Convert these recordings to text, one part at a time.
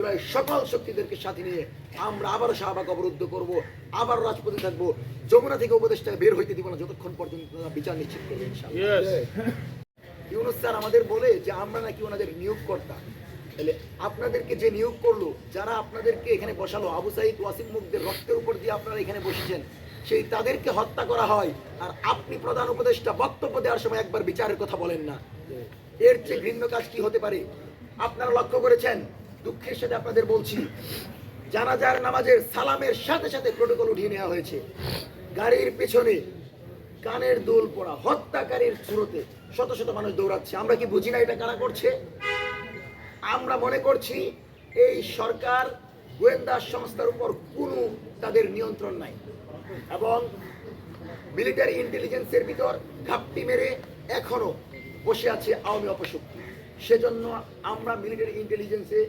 প্রায় সকল শক্তিদেরকে সাথে নিয়ে আমরা আবারও শাহবাগ অবরুদ্ধ করব আবার রাজপথে থাকব। যমুনা থেকে উপদেশটা বের হইতে দিব না যতক্ষণ পর্যন্ত তারা বিচার নিশ্চিত করবে ইউনুস স্যার আমাদের বলে যে আমরা নাকি ওনাদের নিয়োগ কর্তা তাহলে আপনাদেরকে যে নিয়োগ করল যারা আপনাদেরকে এখানে বসালো আবু সাইদ ওয়াসিম মুখদের রক্তের উপর দিয়ে আপনারা এখানে বসেছেন সেই তাদেরকে হত্যা করা হয়। আর আপনি প্রধান উপদেষ্টা বক্তব্য দেওয়ার সময় একবার বিচারের কথা বলেন না। এর চেয়ে ঘৃণ্য কাজ কি হতে পারে? আপনারা লক্ষ্য করেছেন? দুঃখের সাথে আপনাদের বলছি জানাজার নামাজের সালামের সাথে সাথে প্রোটোকল উঠিয়ে নেওয়া হয়েছে, গাড়ির পেছনে কানের দোল পড়া হত্যাকারীর শুরুতে শত শত মানুষ দৌড়াচ্ছে। আমরা কি বুঝি না এটা কারা করছে? আমরা মনে করছি এই সরকার গোয়েন্দা সংস্থার উপর কোনো তাদের নিয়ন্ত্রণ নাই এবং মিলিটারি ইন্টেলিজেন্সের ভিতর ঘাপটি মেরে এখনও বসে আছে আওয়ামী অপশক্তি। সেজন্য আমরা মিলিটারি ইন্টেলিজেন্সে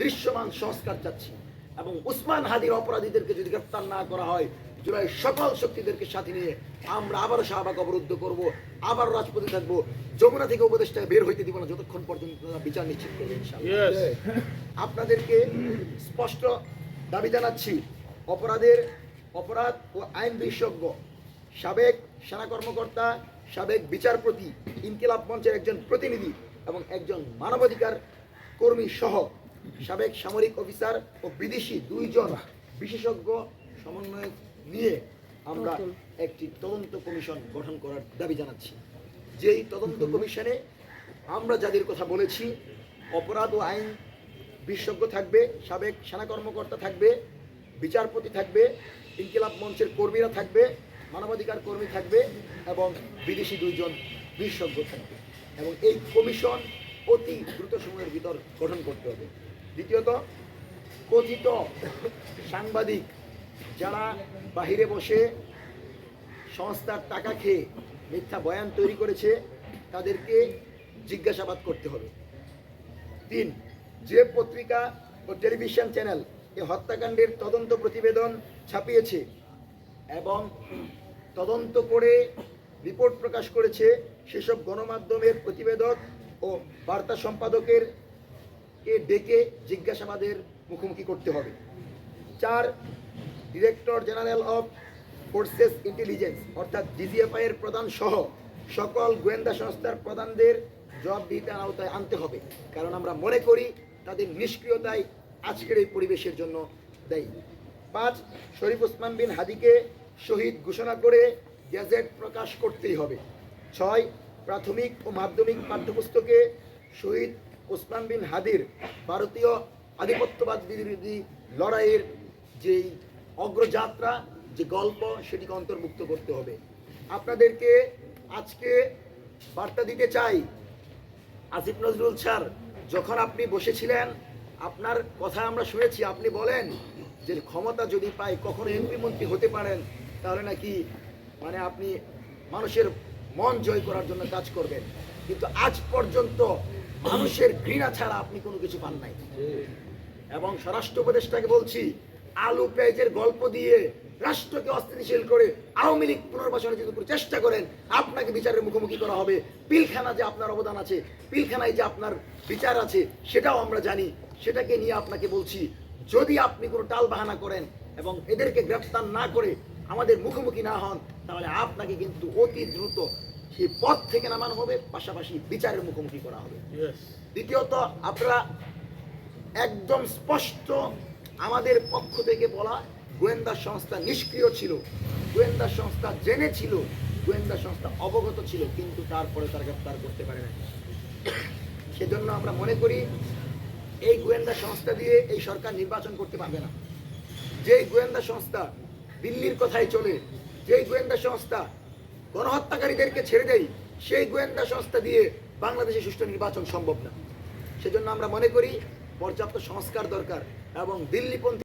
দৃশ্যমান সংস্কার চাচ্ছি এবং উসমান হাদির অপরাধীদেরকে যদি গ্রেপ্তার না করা হয় জুলাই সকল শক্তিদেরকে সাথে নিয়ে আমরা আবারও শাহবাগ অবরুদ্ধ করব আবার রাজপথে থাকব। যমুনা থেকে উপদেশটা বের হইতে দিব না যতক্ষণ পর্যন্ত বিচার নিশ্চিত করবে আপনাদেরকে স্পষ্ট দাবি জানাচ্ছি অপরাধের অপরাধ ও আইন বিশেষজ্ঞ সাবেক সেনা কর্মকর্তা সাবেক বিচারপতি ইনকিলাব মঞ্চের একজন প্রতিনিধি এবং একজন মানবাধিকার কর্মী সহ সাবেক সামরিক অফিসার ও বিদেশি দুইজন বিশেষজ্ঞ সমন্বয় নিয়ে আমরা একটি তদন্ত কমিশন গঠন করার দাবি জানাচ্ছি। যেই তদন্ত কমিশনে আমরা যাদের কথা বলেছি অপরাধ ও আইন বিশেষজ্ঞ থাকবে সাবেক সেনা কর্মকর্তা থাকবে বিচারপতি থাকবে ইনকিলাব মঞ্চের কর্মীরা থাকবে মানবাধিকার কর্মী থাকবে এবং বিদেশি দুইজন বিশেষজ্ঞ থাকবে। এবং এই কমিশন অতি দ্রুত সময়ের ভিতর গঠন করতে হবে। দ্বিতীয়ত, কথিত সাংবাদিক যারা বাহিরে বসে সংস্থার টাকা খেয়ে মিথ্যা বয়ান তৈরি করেছে, তাদেরকে জিজ্ঞাসাবাদ করতে হবে। তিন, যে পত্রিকা ও টেলিভিশন চ্যানেল এ হত্যাকাণ্ডের তদন্ত প্রতিবেদন ছাপিয়েছে এবং তদন্ত করে রিপোর্ট প্রকাশ করেছে সেসব গণমাধ্যমের প্রতিবেদক ও বার্তা সম্পাদকের কে ডেকে জিজ্ঞাসাবাদের মুখোমুখি করতে হবে। চার, director general of forces intelligence অর্থাৎ ডিজিএফআই এর প্রধান সহ সকল গোয়েন্দা সংস্থার প্রধানদের জবাবদিহিতার আওতায় আনতে হবে। কারণ আমরা মনে করি তাদের নিষ্ক্রিয়তাই আজকের এই পরিবেশের জন্য দেয়। পাঁচ, শরীফ ওসমান বিন হাদিকে শহীদ ঘোষণা করে গ্যাজেট প্রকাশ করতেই হবে। ছয়, প্রাথমিক ও মাধ্যমিক পাঠ্যপুস্তকে শহীদ ওসমান বিন হাদির ভারতীয় আধিপত্যবাদ বিরোধী লড়াইয়ের যেই অগ্রযাত্রা, যে গল্প, সেটিকে অন্তর্ভুক্ত করতে হবে। আপনাদেরকে আজকে বার্তা দিতে চাই, আসিফ নজরুল স্যার, যখন আপনি বসেছিলেন, আপনার কথা আমরা শুনেছি, আপনি বলেন যে ক্ষমতা যদি পাই, কখনো এমপি মন্ত্রী হতে পারেন, তাহলে নাকি মানে আপনি মানুষের মন জয় করার জন্য কাজ করবেন। কিন্তু আজ পর্যন্ত মানুষের ঘৃণা ছাড়া আপনি কোনো কিছু পান নাই। এবং স্বরাষ্ট্র উপদেষ্টাকে বলছি, আলু পেঁয়াজের গল্প দিয়ে রাষ্ট্রকে অস্থিতিশীল করে আওয়ামী লীগ পুনর্বাসনের যদি চেষ্টা করেন, আপনাকে বিচারের মুখোমুখি করা হবে। পিলখানা যে আপনার অবদান আছে, পিলখানায় যে আপনার বিচার আছে, সেটাও আমরা জানি। সেটাকে নিয়ে আপনাকে বলছি, যদি আপনি কোনো টাল বাহানা করেন এবং এদেরকে গ্রেফতার না করে আমাদের মুখোমুখি না হন তাহলে আপনাকে কিন্তু অতি দ্রুত সেই পথ থেকে নামানো হবে পাশাপাশি বিচারের মুখোমুখি করা হবে। দ্বিতীয়ত আপনারা একদম স্পষ্ট আমাদের পক্ষ থেকে বলা গোয়েন্দা সংস্থা নিষ্ক্রিয় ছিল গোয়েন্দা সংস্থা জেনেছিল গোয়েন্দা সংস্থা অবগত ছিল কিন্তু তারপরে তারা গ্রেপ্তার করতে পারে না সেজন্য আমরা মনে করি এই গোয়েন্দা সংস্থা দিয়ে এই সরকার নির্বাচন করতে পারবে না। যেই গোয়েন্দা সংস্থা দিল্লির কথাই চলে। যেই গোয়েন্দা সংস্থা গণহত্যাকারীদেরকে ছেড়ে দেয়, সেই গোয়েন্দা সংস্থা দিয়ে বাংলাদেশে সুষ্ঠু নির্বাচন সম্ভব না। সেজন্য আমরা মনে করি, পর্যাপ্ত সংস্কার দরকার এবং দিল্লিপন্থী